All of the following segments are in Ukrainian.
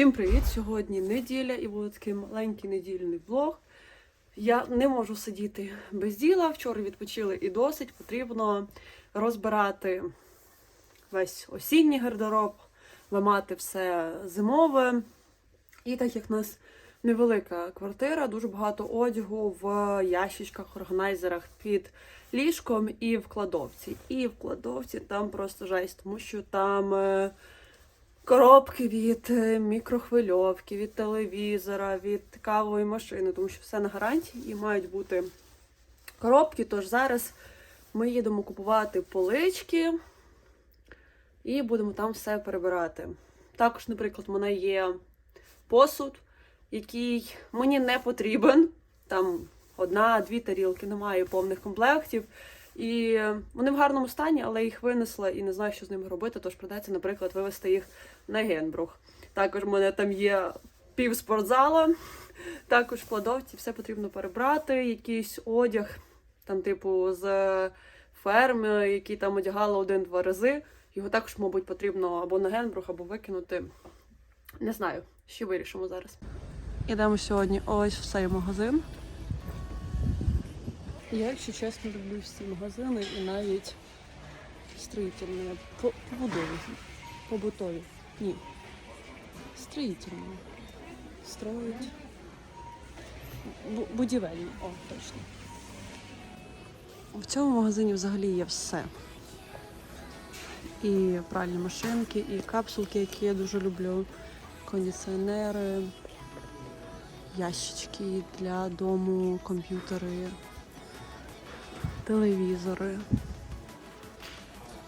Всім привіт! Сьогодні неділя і буде такий маленький недільний влог. Я не можу сидіти без діла. Вчора відпочили і досить. Потрібно розбирати весь осінній гардероб, вимати все зимове. І так як в нас невелика квартира, дуже багато одягу в ящичках, органайзерах під ліжком і в кладовці. І в кладовці там просто жесть, тому що там. Коробки від е, мікрохвильовки, від телевізора, від кавової машини, тому що все на гарантії і мають бути коробки. Тож зараз ми їдемо купувати полички і будемо там все перебирати. Також, наприклад, в мене є посуд, який мені не потрібен. Там одна-дві тарілки, немає повних комплектів. І вони в гарному стані, але їх винесла і не знаю, що з ними робити. Тож придеться, наприклад, вивезти їх на Генбрух. Також в мене там є пів спортзала, також в кладовці все потрібно перебрати, якийсь одяг, там, типу, з ферми, який там одягала один-два рази. Його також, мабуть, потрібно або на Генбрух, або викинути. Не знаю, що вирішимо зараз. Ідемо сьогодні ось в цей магазин. Я, якщо чесно, люблю всі магазини і навіть строїтельні, по- побудові, побутові. Ні. Строїтельні. Строїть. Будівельні, о, точно. В цьому магазині взагалі є все. І пральні машинки, і капсулки, які я дуже люблю, кондиціонери, ящички для дому, комп'ютери телевізори,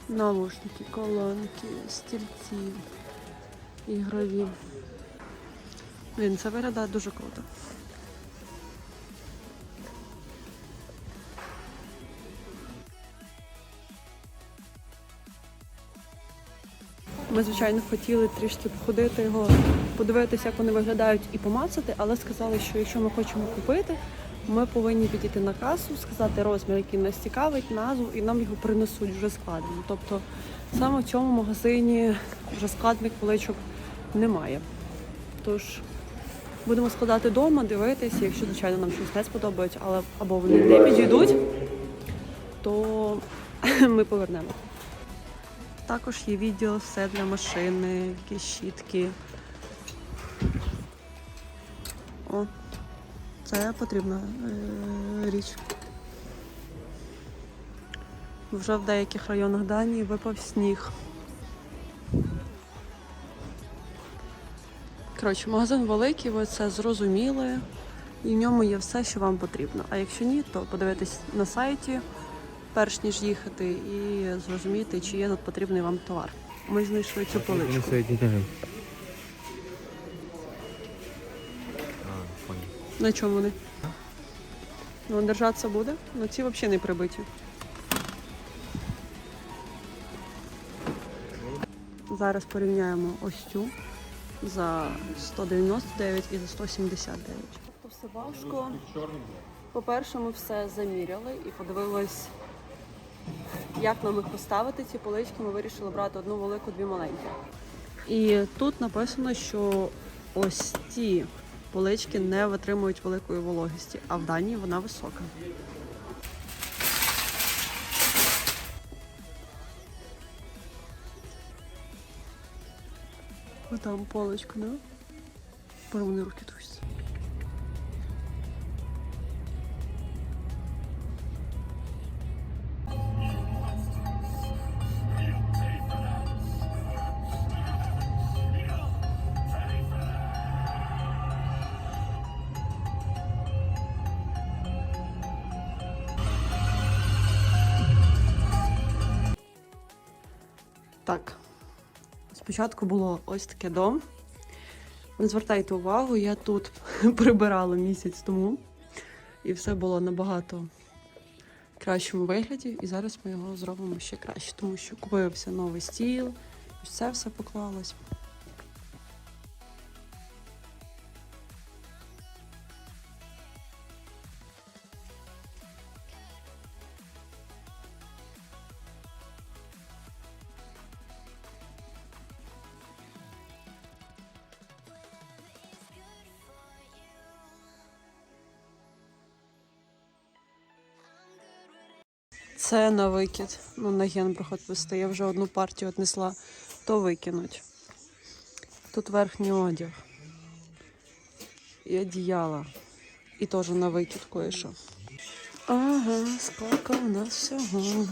наушники, колонки, стільці, ігрові. Блін, це виглядає дуже круто. Ми, звичайно, хотіли трішки походити його, подивитися, як вони виглядають і помацати, але сказали, що якщо ми хочемо купити, ми повинні підійти на касу, сказати розмір, який нас цікавить, назву, і нам його принесуть вже складено. Тобто саме в цьому магазині вже складних поличок немає. Тож будемо складати вдома, дивитися, якщо, звичайно, нам щось не сподобається, але або вони не підійдуть, то ми повернемо. Також є відділ все для машини, якісь щітки. Це потрібна е, річ. Вже в деяких районах Данії випав сніг. Коротше, магазин великий, ви це зрозуміли, і в ньому є все, що вам потрібно. А якщо ні, то подивитись на сайті, перш ніж їхати, і зрозуміти, чи є тут потрібний вам товар. Ми знайшли цю поличку. На чому вони? Ну, держатися буде? Ну ці взагалі не прибиті. Зараз порівняємо ось цю за 199 і за 179. Тобто все важко. По-перше, ми все заміряли і подивились, як нам їх поставити. Ці полички ми вирішили брати одну велику, дві маленькі. І тут написано, що ось ці полички не витримують великої вологості, а в Данії вона висока. Отам там поличка, да? Вони руки трусяться. Так. Спочатку було ось таке дом. Звертайте увагу, я тут прибирала місяць тому. І все було набагато кращому вигляді. І зараз ми його зробимо ще краще, тому що купився новий стіл, ось це все поклалось. Це на викид. Ну, на генбрухот вести. Я вже одну партію віднесла, то викинуть. Тут верхній одяг. І одіяла. І теж на викид кое-що. Ага, сколько у нас всього.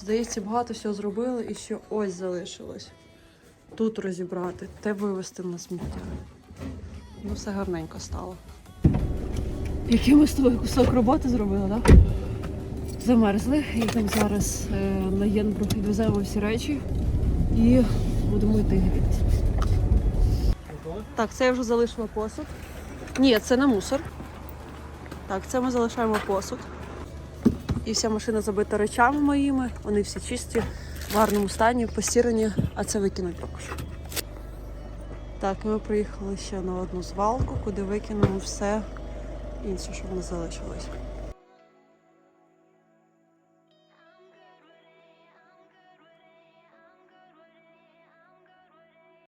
Здається, багато всього зробили і ще ось залишилось. Тут розібрати, те вивезти на сміття. Ну, все гарненько стало. Який ми з тобою кусок роботи зробили, так? Замерзли. Їдемо зараз е, на Єнбрук, відвеземо всі речі і будемо йти гріти. Так, це я вже залишила посуд. Ні, це не мусор. Так, це ми залишаємо посуд. І вся машина забита речами моїми. Вони всі чисті, в гарному стані, постірані, а це викинуть також. Так, ми приїхали ще на одну звалку, куди викинемо все інше, що в нас залишилось.